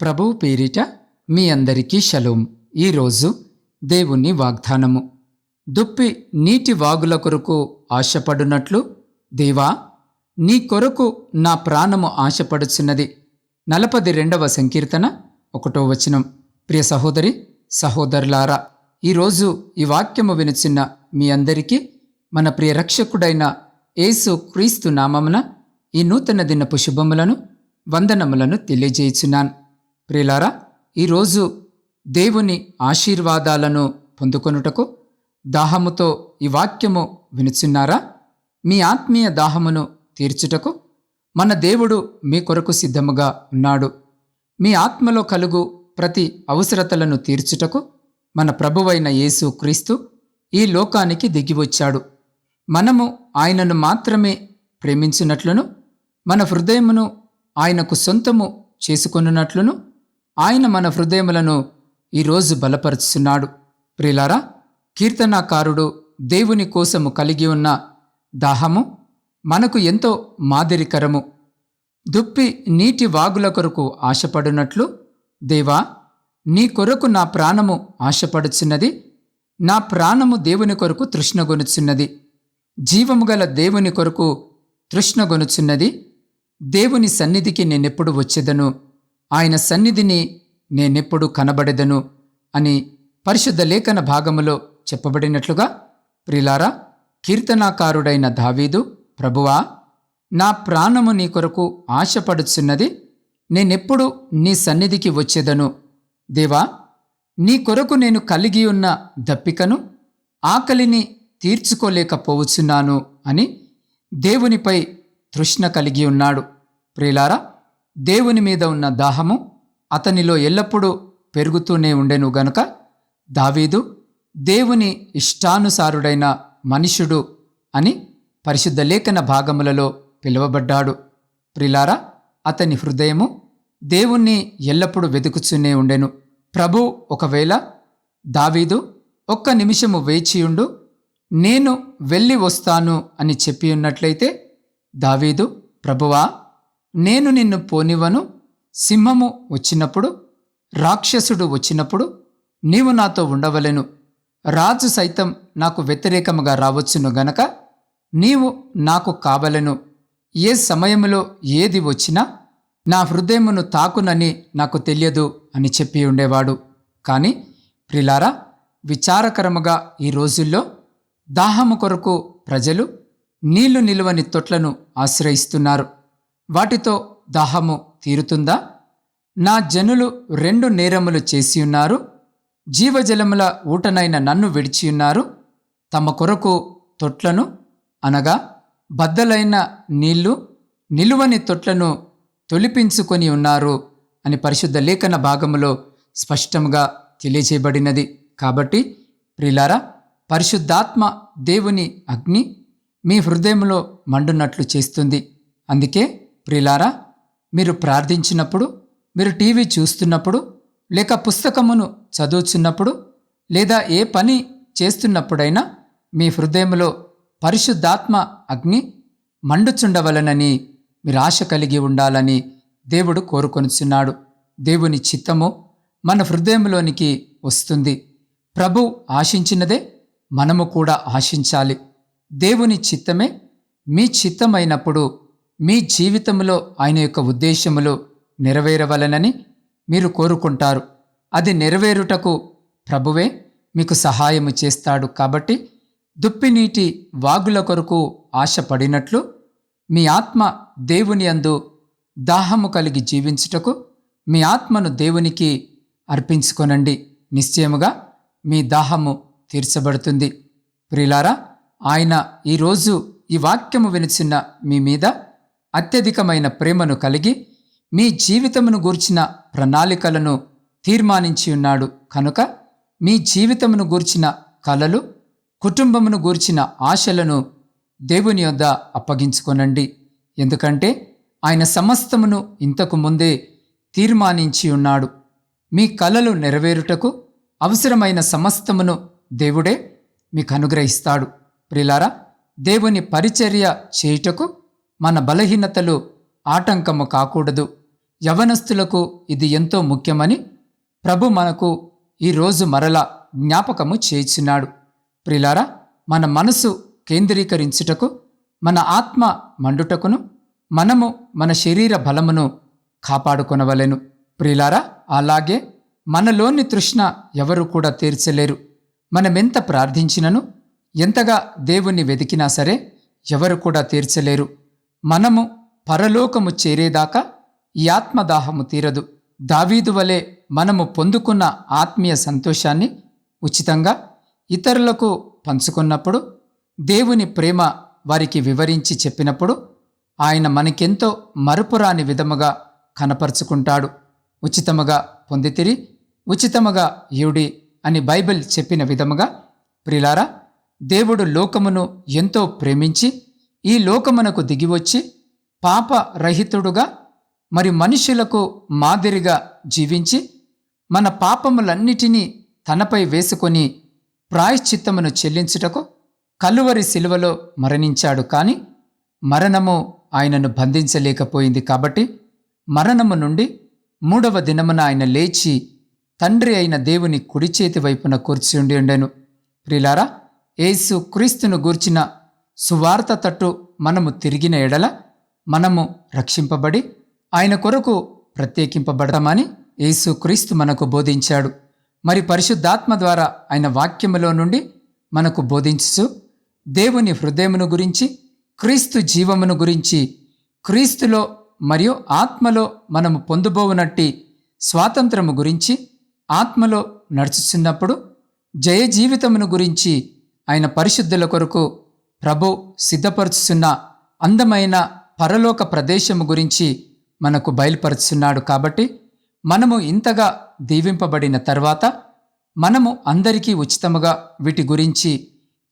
ప్రభువు పేరిట మీ అందరికీ షలోం. ఈరోజు దేవుని వాగ్దానము. దుప్పి నీటి వాగుల కొరకు ఆశపడునట్లు దేవా నీ కొరకు నా ప్రాణము ఆశపడుచున్నది. నలపది రెండవ సంకీర్తన ఒకటో వచనం. ప్రియ సహోదరి సహోదరులారా ఈరోజు ఈ వాక్యము వినుచున్న మీ అందరికీ మన ప్రియ రక్షకుడైన యేసు క్రీస్తు నామమున ఈ నూతన దినపు శుభములను వందనములను తెలియజేయుచున్నాను. ప్రిలారా ఈరోజు దేవుని ఆశీర్వాదాలను పొందుకొనుటకు దాహముతో ఈ వాక్యము వినుచున్నారా? మీ ఆత్మీయ దాహమును తీర్చుటకు మన దేవుడు మీ కొరకు సిద్ధముగా ఉన్నాడు. మీ ఆత్మలో కలుగు ప్రతి అవసరతలను తీర్చుటకు మన ప్రభువైన యేసు క్రీస్తు ఈ లోకానికి దిగివచ్చాడు. మనము ఆయనను మాత్రమే ప్రేమించినట్లును మన హృదయమును ఆయనకు సొంతము చేసుకొనున్నట్లును ఆయన మన హృదయములను ఈరోజు బలపరుచున్నాడు ప్రిలారా కీర్తనాకారుడు దేవుని కోసము కలిగి ఉన్న దాహము మనకు ఎంతో మాదిరికరము. దుప్పి నీటి వాగుల కొరకు ఆశపడునట్లు దేవా నీ కొరకు నా ప్రాణము ఆశపడుచున్నది నా ప్రాణము దేవుని కొరకు తృష్ణగొనుచున్నది జీవము గల దేవుని కొరకు తృష్ణగొనుచున్నది దేవుని సన్నిధికి నేనెప్పుడు వచ్చేదను. ఆయన సన్నిధిని నేనెప్పుడు కనబడెదను అని పరిశుద్ధ లేఖన భాగములో చెప్పబడినట్లుగా ప్రిలారా కీర్తనాకారుడైన దావీదు ప్రభువా నా ప్రాణము నీ కొరకు ఆశపడుచున్నది. నేనెప్పుడు నీ సన్నిధికి వచ్చేదను. దేవా నీ కొరకు నేను కలిగి ఉన్న దప్పికను ఆకలిని తీర్చుకోలేకపోవచ్చున్నాను అని దేవునిపై తృష్ణ కలిగి ఉన్నాడు. ప్రియులారా దేవుని మీద ఉన్న దాహము అతనిలో ఎల్లప్పుడూ పెరుగుతూనే ఉండెను గనుక దావీదు దేవుని ఇష్టానుసారుడైన మనుషుడు అని పరిశుద్ధ లేఖన భాగములలో పిలువబడ్డాడు. ప్రిలారా అతని హృదయము దేవుణ్ణి ఎల్లప్పుడూ వెతుకుచునే ఉండెను. ప్రభు ఒకవేళ దావీదు ఒక్క నిమిషము వేచియుండు నేను వెళ్ళి వస్తాను అని చెప్పి ఉన్నట్లయితే దావీదు ప్రభువా నేను నిన్ను పోనివను సింహము వచ్చినప్పుడు రాక్షసుడు వచ్చినప్పుడు నీవు నాతో ఉండవలెను. రాజు సైతం నాకు వ్యతిరేకముగా రావచ్చును గనక నీవు నాకు కావలెను. ఏ సమయంలో ఏది వచ్చినా నా హృదయమును తాకునని నాకు తెలియదు అని చెప్పి ఉండేవాడు. కానీ ప్రిలారా విచారకరముగా ఈ రోజుల్లో దాహము కొరకు ప్రజలు నీళ్ళు నిలువని తొట్లను ఆశ్రయిస్తున్నారు. వాటితో దాహము తీరుతుందా? నా జనులు రెండు నేరములు చేసి ఉన్నారు. జీవజలముల ఊటనైన నన్ను విడిచియున్నారు తమ కొరకు తొట్లను అనగా బద్దలైన నీళ్ళు నిలువని తొట్లను తొలిపించుకొని ఉన్నారు అని పరిశుద్ధ లేఖన భాగములో స్పష్టంగా తెలియజేయబడినది. కాబట్టి ప్రిలారా పరిశుద్ధాత్మ దేవుని అగ్ని మీ హృదయంలో మండునట్లు చేస్తుంది. అందుకే ప్రిలారా మీరు ప్రార్థించినప్పుడు మీరు టీవీ చూస్తున్నప్పుడు లేక పుస్తకమును చదువుచున్నప్పుడు లేదా ఏ పని చేస్తున్నప్పుడైనా మీ హృదయంలో పరిశుద్ధాత్మ అగ్ని మండుచుండవలనని మీరు ఆశ కలిగి ఉండాలని దేవుడు కోరుకొనుచున్నాడు. దేవుని చిత్తము మన హృదయంలోనికి వస్తుంది. ప్రభు ఆశించినదే మనము కూడా ఆశించాలి. దేవుని చిత్తమే మీ చిత్తమైనప్పుడు మీ జీవితంలో ఆయన యొక్క ఉద్దేశములు నెరవేరవలనని మీరు కోరుకుంటారు. అది నెరవేరుటకు ప్రభువే మీకు సహాయము చేస్తాడు కాబట్టి దుప్పినీటి వాగుల కొరకు ఆశపడినట్లు మీ ఆత్మ దేవుని అందు దాహము కలిగి జీవించుటకు మీ ఆత్మను దేవునికి అర్పించుకొనండి. నిశ్చయముగా మీ దాహము తీర్చబడుతుంది. ప్రిలారా ఆయన ఈరోజు ఈ వాక్యము వినిచిన మీ మీద అత్యధికమైన ప్రేమను కలిగి మీ జీవితమును గూర్చిన ప్రణాళికలను తీర్మానించి ఉన్నాడు. కనుక మీ జీవితమును గూర్చిన కలలు కుటుంబమును గూర్చిన ఆశలను దేవుని యొద్ద అప్పగించుకొనండి. ఎందుకంటే ఆయన సమస్తమును ఇంతకు ముందే తీర్మానించి ఉన్నాడు. మీ కలలు నెరవేరుటకు అవసరమైన సమస్తమును దేవుడే మీకు అనుగ్రహిస్తాడు. ప్రిలారా దేవుని పరిచర్య చేయుటకు మన బలహీనతలు ఆటంకము కాకూడదు. యవనస్తులకు ఇది ఎంతో ముఖ్యమని ప్రభు మనకు ఈరోజు మరలా జ్ఞాపకము చేయుచున్నాడు ప్రిలారా మన మనసు కేంద్రీకరించుటకు మన ఆత్మ మండుటకును మనము మన శరీర బలమును కాపాడుకొనవలెను. ప్రిలారా అలాగే మనలోని తృష్ణ ఎవరు కూడా తీర్చలేరు. మనమెంత ప్రార్థించినను ఎంతగా దేవుణ్ణి వెతికినా సరే ఎవరు కూడా తీర్చలేరు. మనము పరలోకము చేరేదాకా ఈ ఆత్మదాహము తీరదు. దావీదు వలె మనము పొందుకున్న ఆత్మీయ సంతోషాన్ని ఉచితంగా ఇతరులకు పంచుకున్నప్పుడు దేవుని ప్రేమ వారికి వివరించి చెప్పినప్పుడు ఆయన మనకెంతో మరుపురాని విధముగా కనపరుచుకుంటాడు. ఉచితముగా పొందితిరి ఉచితముగా యుడి అని బైబిల్ చెప్పిన విధముగా ప్రిలారా దేవుడు లోకమును ఎంతో ప్రేమించి ఈ లోకమునకు దిగివచ్చి పాప రహితుడుగా మరి మనుషులకు మాదిరిగా జీవించి మన పాపములన్నిటినీ తనపై వేసుకొని ప్రాయశ్చిత్తమును చెల్లించుటకు కలువరి శిలువలో మరణించాడు. కాని మరణము ఆయనను బంధించలేకపోయింది కాబట్టి మరణము నుండి మూడవ దినమున ఆయన లేచి తండ్రి అయిన దేవుని కుడి చేతి వైపున కూర్చుండి ఉండెను. ప్రిలారా ఏసు క్రీస్తును గూర్చిన సువార్త తట్టు మనము తిరిగిన ఎడల మనము రక్షింపబడి ఆయన కొరకు ప్రత్యేకింపబడతామని యేసుక్రీస్తు మనకు బోధించాడు. మరి పరిశుద్ధాత్మ ద్వారా ఆయన వాక్యములో నుండి మనకు బోధించు దేవుని హృదయమును గురించి క్రీస్తు జీవమును గురించి క్రీస్తులో మరియు ఆత్మలో మనము పొందుబోవునట్టి స్వాతంత్రము గురించి ఆత్మలో నడుచుచున్నప్పుడు జయ జీవితమును గురించి ఆయన పరిశుద్ధుల కొరకు ప్రభు సిద్ధపరుచుచున్న అందమైన పరలోక ప్రదేశము గురించి మనకు బయలుపరుచున్నాడు కాబట్టి మనము ఇంతగా దీవింపబడిన తర్వాత మనము అందరికీ ఉచితముగా వీటి గురించి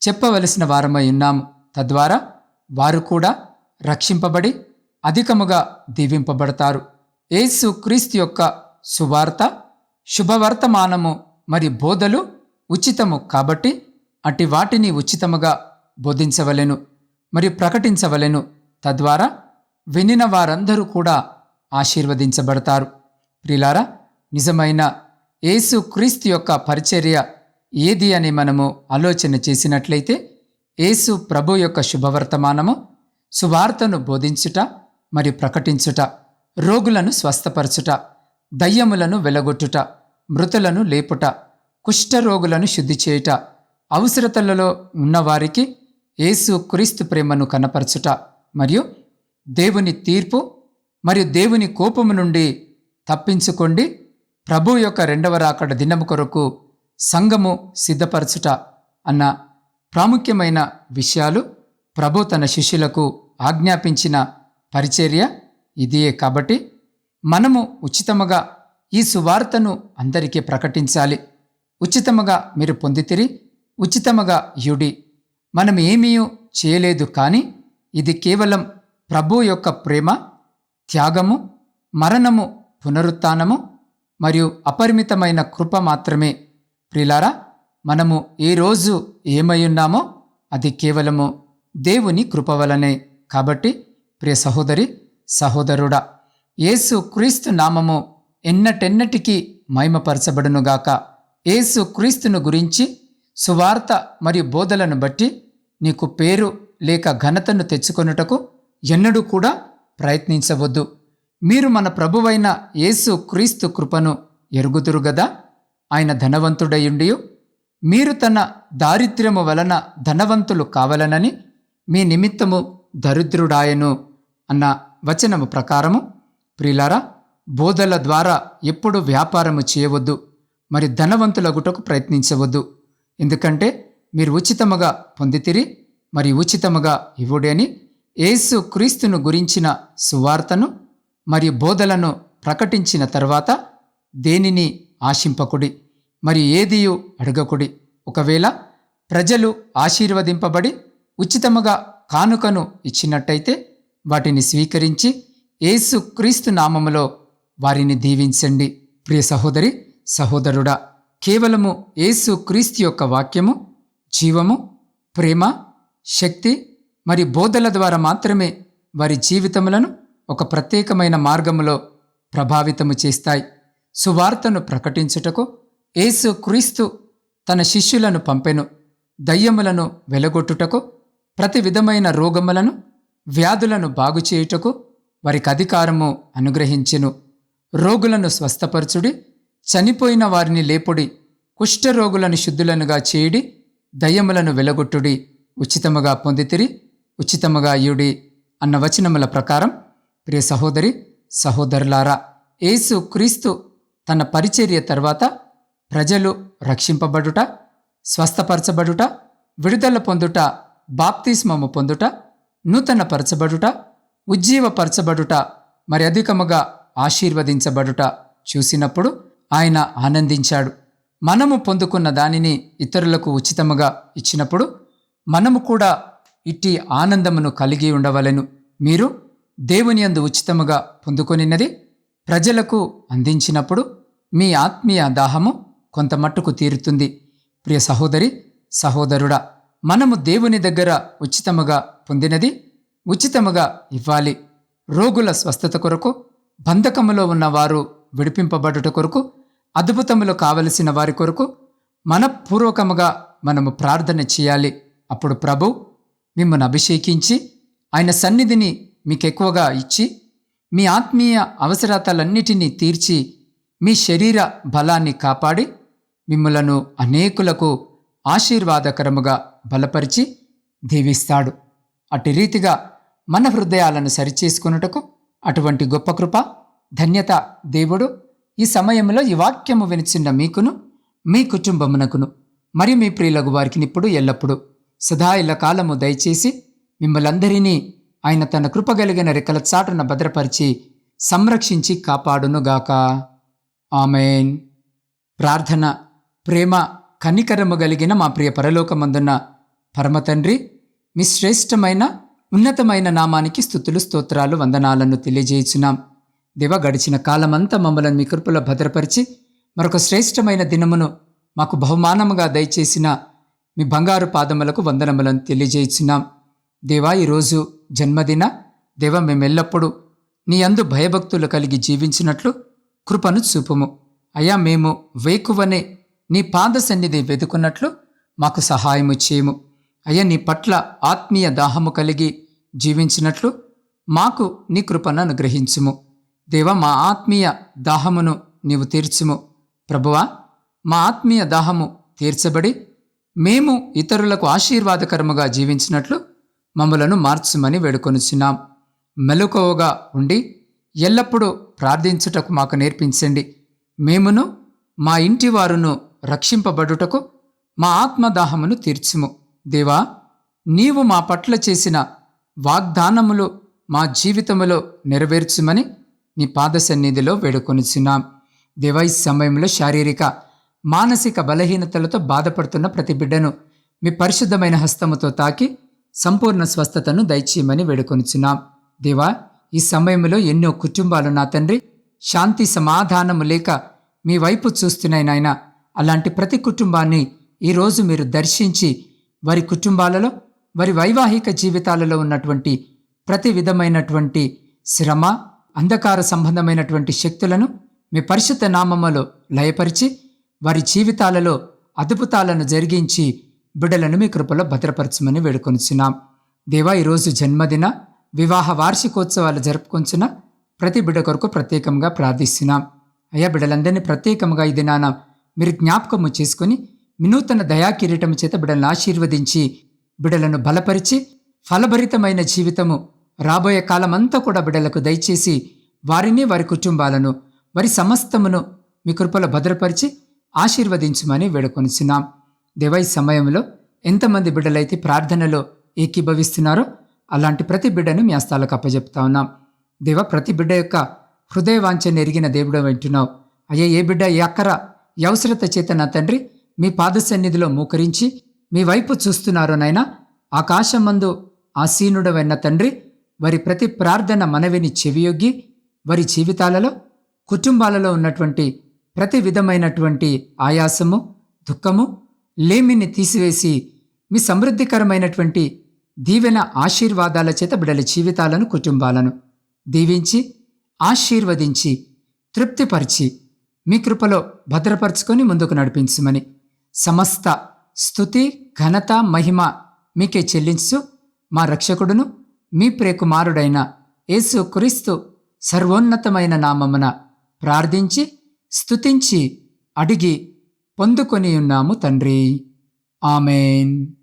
చెప్పవలసిన వారమై ఉన్నాము. తద్వారా వారు కూడా రక్షింపబడి అధికముగా దీవింపబడతారు. యేసు క్రీస్తు యొక్క సువార్త శుభవర్తమానము మరి బోధలు ఉచితము కాబట్టి అట్టి వాటిని ఉచితముగా బోధించవలెను మరియు ప్రకటించవలెను. తద్వారా వినిన వారందరూ కూడా ఆశీర్వదించబడతారు. ప్రిలారా నిజమైన యేసు క్రీస్తు యొక్క పరిచర్య ఏది అని మనము ఆలోచన చేసినట్లయితే యేసు ప్రభు యొక్క శుభవర్తమానము సువార్తను బోధించుట మరియు ప్రకటించుట రోగులను స్వస్థపరచుట దయ్యములను వెలగొట్టుట మృతులను లేపుట కుష్ఠరోగులను శుద్ధి చేయుట అవసరతలలో ఉన్నవారికి యేసు క్రీస్తు ప్రేమను కనపరచుట మరియు దేవుని తీర్పు మరియు దేవుని కోపము నుండి తప్పించుకోండి. ప్రభు యొక్క రెండవ రాకడ దినము కొరకు సంఘము సిద్ధపరచుట అన్న ప్రాముఖ్యమైన విషయాలు ప్రభు తన శిష్యులకు ఆజ్ఞాపించిన పరిచర్య ఇదియే కాబట్టి మనము ఉచితముగా ఈ సువార్తను అందరికీ ప్రకటించాలి. ఉచితముగా మీరు పొందితిరి ఉచితముగా యుడి మనం ఏమీ చేయలేదు కానీ ఇది కేవలం ప్రభు యొక్క ప్రేమ త్యాగము మరణము పునరుత్నము మరియు అపరిమితమైన కృప మాత్రమే. ప్రిలారా మనము ఏ రోజు ఏమై ఉన్నామో అది కేవలము దేవుని కృప వలనే. కాబట్టి ప్రియ సహోదరి సహోదరుడా యేసు క్రీస్తు నామము ఎన్నటెన్నటికీ మహిమపరచబడునుగాక. యేసు క్రీస్తును గురించి సువార్త మరియు బోధలను బట్టి నీకు పేరు లేక ఘనతను తెచ్చుకొనుటకు ఎన్నడూ కూడా ప్రయత్నించవద్దు. మీరు మన ప్రభువైన యేసు క్రీస్తు కృపను ఎరుగుదురు గదా? ఆయన ధనవంతుడయుండి మీరు తన దారిద్ర్యము వలన ధనవంతులు కావలనని మీ నిమిత్తము దరిద్రుడాయను అన్న వచనము ప్రకారము ప్రిలారా బోధల ద్వారా ఎప్పుడు వ్యాపారము చేయవద్దు మరి ధనవంతులగుటకు ప్రయత్నించవద్దు. ఎందుకంటే మీరు ఉచితముగా పొందితిరి మరి ఉచితముగా ఇవ్వుడని యేసు క్రీస్తును గురించిన సువార్తను మరియు బోధలను ప్రకటించిన తర్వాత దేనిని ఆశింపకుడి మరి ఏదియు అడగకుడి? ఒకవేళ ప్రజలు ఆశీర్వదింపబడి ఉచితముగా కానుకను ఇచ్చినట్టయితే వాటిని స్వీకరించి యేసు క్రీస్తు నామములో వారిని దీవించండి. ప్రియ సహోదరి సహోదరుడా కేవలము యేసు క్రీస్తు యొక్క వాక్యము జీవము ప్రేమ శక్తి మరి బోధల ద్వారా మాత్రమే వారి జీవితములను ఒక ప్రత్యేకమైన మార్గములో ప్రభావితము చేస్తాయి. సువార్తను ప్రకటించుటకు యేసు క్రీస్తు తన శిష్యులను పంపెను. దయ్యములను వెలగొట్టుటకు ప్రతి విధమైన రోగములను వ్యాధులను బాగుచేయుటకు వారికి అధికారము అనుగ్రహించెను. రోగులను స్వస్థపరచుడి చనిపోయిన వారిని లేపుడి కుష్ఠరోగులను శుద్ధులనుగా చేయుడి దయ్యములను వెలగొట్టుడి ఉచితముగా పొందితిరి. ఉచితముగా ఇయుడి అన్న వచనముల ప్రకారం ప్రియ సహోదరి సహోదరులారా యేసు క్రీస్తు తన పరిచర్య తర్వాత ప్రజలు రక్షింపబడుట స్వస్థపరచబడుట విడుదల పొందుట బాప్తిస్మము పొందుట నూతన పరచబడుట ఉజ్జీవపరచబడుట మరి అధికముగా ఆశీర్వదించబడుట చూసినప్పుడు ఆయన ఆనందించాడు. మనము పొందుకున్న దానిని ఇతరులకు ఉచితముగా ఇచ్చినప్పుడు మనము కూడా ఇట్టి ఆనందమును కలిగి ఉండవలెను. మీరు దేవుని అందు ఉచితముగా పొందుకొనినది ప్రజలకు అందించినప్పుడు మీ ఆత్మీయ దాహము కొంత మట్టుకు తీరుతుంది. ప్రియ సహోదరి సహోదరుడా మనము దేవుని దగ్గర ఉచితముగా పొందినది ఉచితముగా ఇవ్వాలి. రోగుల స్వస్థత కొరకు బంధకములో ఉన్నవారు విడిపింపబడుట కొరకు అద్భుతములు కావలసిన వారి కొరకు మనపూర్వకముగా మనము ప్రార్థన చేయాలి. అప్పుడు ప్రభు మిమ్మల్ని అభిషేకించి ఆయన సన్నిధిని మీకు ఎక్కువగా ఇచ్చి మీ ఆత్మీయ అవసరతలన్నిటినీ తీర్చి మీ శరీర బలాన్ని కాపాడి మిమ్మలను అనేకులకు ఆశీర్వాదకరముగా బలపరిచి దీవిస్తాడు. అటు రీతిగా మన హృదయాలను సరిచేసుకొనుటకు అటువంటి గొప్ప కృప ధన్యత దేవుడు ఈ సమయంలో ఈ వాక్యము వినిచిన్న మీకును మీ కుటుంబమునకును మరి మీ ప్రియులకు వారికి ఇప్పుడు ఎల్లప్పుడూ సదా ఇళ్ళ కాలము దయచేసి మిమ్మలందరినీ ఆయన తన కృపగలిగిన రెక్కల చాటున భద్రపరిచి సంరక్షించి కాపాడునుగాక. ఆమెన్. ప్రార్థన ప్రేమ కనికరము కలిగిన మా ప్రియ పరలోకమందున్న పరమతండ్రి మీ శ్రేష్టమైన ఉన్నతమైన నామానికి స్థుతులు స్తోత్రాలు వందనాలను తెలియజేయుచున్నాం. దేవ గడిచిన కాలమంతా మమ్మల్ని మీ కృపలో భద్రపరిచి మరొక శ్రేష్టమైన దినమును మాకు బహుమానముగా దయచేసిన మీ బంగారు పాదములకు వందనములను తెలియజేయించున్నాం. దేవా ఈరోజు జన్మదిన. దేవ మేమెల్లప్పుడూ నీ అందు భయభక్తులు కలిగి జీవించినట్లు కృపను చూపుము. అయ్యా మేము వేకువనే నీ పాద సన్నిధి వెతుకున్నట్లు మాకు సహాయము చేయము. అయ్యా నీ పట్ల ఆత్మీయ దాహము కలిగి జీవించినట్లు మాకు నీ కృపను అనుగ్రహించుము. దేవ మా ఆత్మీయ దాహమును నీవు తీర్చుము. ప్రభువా మా ఆత్మీయ దాహము తీర్చబడి మేము ఇతరులకు ఆశీర్వాదకరముగా జీవించినట్లు మమ్మలను మార్చుమని వేడుకొనుచున్నాం. మెలకువగా ఉండి ఎల్లప్పుడూ ప్రార్థించుటకు మాకు నేర్పించండి. మేమును మా ఇంటి వారును రక్షింపబడుటకు మా ఆత్మదాహమును తీర్చుము. దేవా నీవు మా పట్ల చేసిన వాగ్దానములు మా జీవితములో నెరవేర్చుమని నీ పాద సన్నిధిలో వేడుకొనిచున్నాం. దేవా ఈ సమయంలో శారీరక మానసిక బలహీనతలతో బాధపడుతున్న ప్రతి బిడ్డను మీ పరిశుద్ధమైన హస్తముతో తాకి సంపూర్ణ స్వస్థతను దయచేయమని వేడుకొనిచున్నాం. దేవా ఈ సమయంలో ఎన్నో కుటుంబాలు నా తండ్రి శాంతి సమాధానము లేక మీ వైపు చూస్తున్నాయి నాయన. అలాంటి ప్రతి కుటుంబాన్ని ఈరోజు మీరు దర్శించి వారి కుటుంబాలలో వారి వైవాహిక జీవితాలలో ఉన్నటువంటి ప్రతి విధమైనటువంటి శ్రమ అంధకార సంబంధమైనటువంటి శక్తులను మీ పరిశుద్ధ నామములో లయపరిచి వారి జీవితాలలో అద్భుతాలను జరిగించి బిడ్డలను మీ కృపలో భద్రపరచమని వేడుకొనిచున్నాం. దేవా ఈరోజు జన్మదిన వివాహ వార్షికోత్సవాలు జరుపుకొంచున్న ప్రతి బిడ్డ కొరకు ప్రత్యేకంగా ప్రార్థిస్తున్నాం. అయ్యా బిడ్డలందరినీ ప్రత్యేకంగా ఈ దినాన మీరు జ్ఞాపకము చేసుకుని వినూతన దయా కిరీటం చేత బిడ్డలను ఆశీర్వదించి బిడ్డలను బలపరిచి ఫలభరితమైన జీవితము రాబోయే కాలమంతా కూడా బిడ్డలకు దయచేసి వారిని వారి కుటుంబాలను వారి సమస్తమును మీ కృపలో భద్రపరిచి ఆశీర్వదించమని వేడుకొనిచున్నాం. దేవై ఈ సమయంలో ఎంతమంది బిడ్డలైతే ప్రార్థనలో ఏకీభవిస్తున్నారో అలాంటి ప్రతి బిడ్డను మీ హస్తాలకు అప్పజెప్తా ఉన్నాం. దేవ ప్రతి బిడ్డ యొక్క హృదయ నెరిగిన ఎరిగిన దేవుడు వింటున్నావు. అయ్యా ఏ బిడ్డ ఏ అక్కర ఈ అవసరత చేత నా తండ్రి మీ పాద సన్నిధిలో మూకరించి మీ వైపు చూస్తున్నారోనైనా ఆకాశమందు ఆసీనుడవైన తండ్రి వారి ప్రతి ప్రార్థన మనవిని చెవియొగ్గి వారి జీవితాలలో కుటుంబాలలో ఉన్నటువంటి ప్రతి విధమైనటువంటి ఆయాసము దుఃఖము లేమిని తీసివేసి మీ సమృద్ధికరమైనటువంటి దీవెన ఆశీర్వాదాల చేత బిడల జీవితాలను కుటుంబాలను దీవించి ఆశీర్వదించి తృప్తిపరిచి మీ కృపలో భద్రపరుచుకొని ముందుకు నడిపించమని సమస్త స్థుతి ఘనత మహిమ మీకే చెల్లించు. మా రక్షకుడును మీ ప్రియకుమారుడైన యేసు క్రీస్తు సర్వోన్నతమైన నామమున ప్రార్థించి స్తుతించి అడిగి పొందుకొని ఉన్నాము తండ్రి. ఆమెన్.